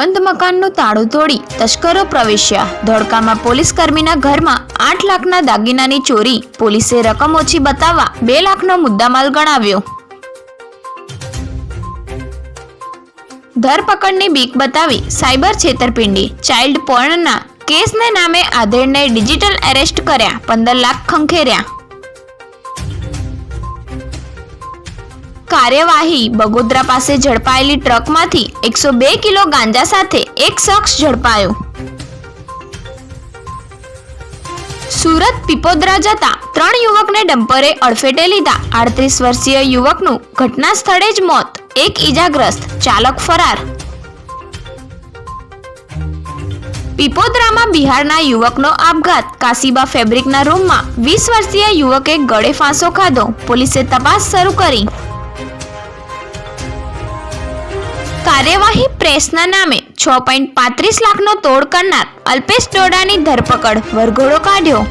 બંધ મકાનનું તાળું તોડી તસ્કરો પ્રવેશ્યા. ધોળકામાં પોલીસ કર્મીના ઘરમાં આઠ લાખના દાગીનાની ચોરી. પોલીસે રકમ ઓછી બતાવવા બે લાખનો મુદ્દામાલ ગણાવ્યો. ધરપકડની બીક બતાવી સાયબર છેતરપિંડી. ચાઇલ્ડ પોર્નના કેસને નામે આધેડને ડિજિટલ એરેસ્ટ કર્યા. પંદર લાખ ખંખેર્યા. કાર્યવાહી બગોદરા પાસે ઝડપાયેલી ટ્રકમાંથી એકસો બે કિલો ગાંજા સાથે એક શખ્સ ઝડપાયો. સુરત પીપોદરા જતા ત્રણ યુવકને ડમ્પરે અડફેટે લીધા. આડત્રીસ વર્ષીય યુવકનું ઘટના સ્થળે જ મોત. એક ઈજાગ્રસ્ત, ચાલક ફરાર. પીપોદરામાં બિહારના યુવકનો આપઘાત. કાસીબા ફેબ્રિકના રૂમમાં વીસ વર્ષીય યુવકે ગળે ફાંસો ખાધો. પોલીસે તપાસ શરૂ કરી. કાર્યવાહી પ્રેસના નામે છ પોઈન્ટ પાંત્રીસ લાખનો તોડ કરનાર અલ્પેશ ડોડાની ધરપકડ. વરઘોડો કાઢ્યો.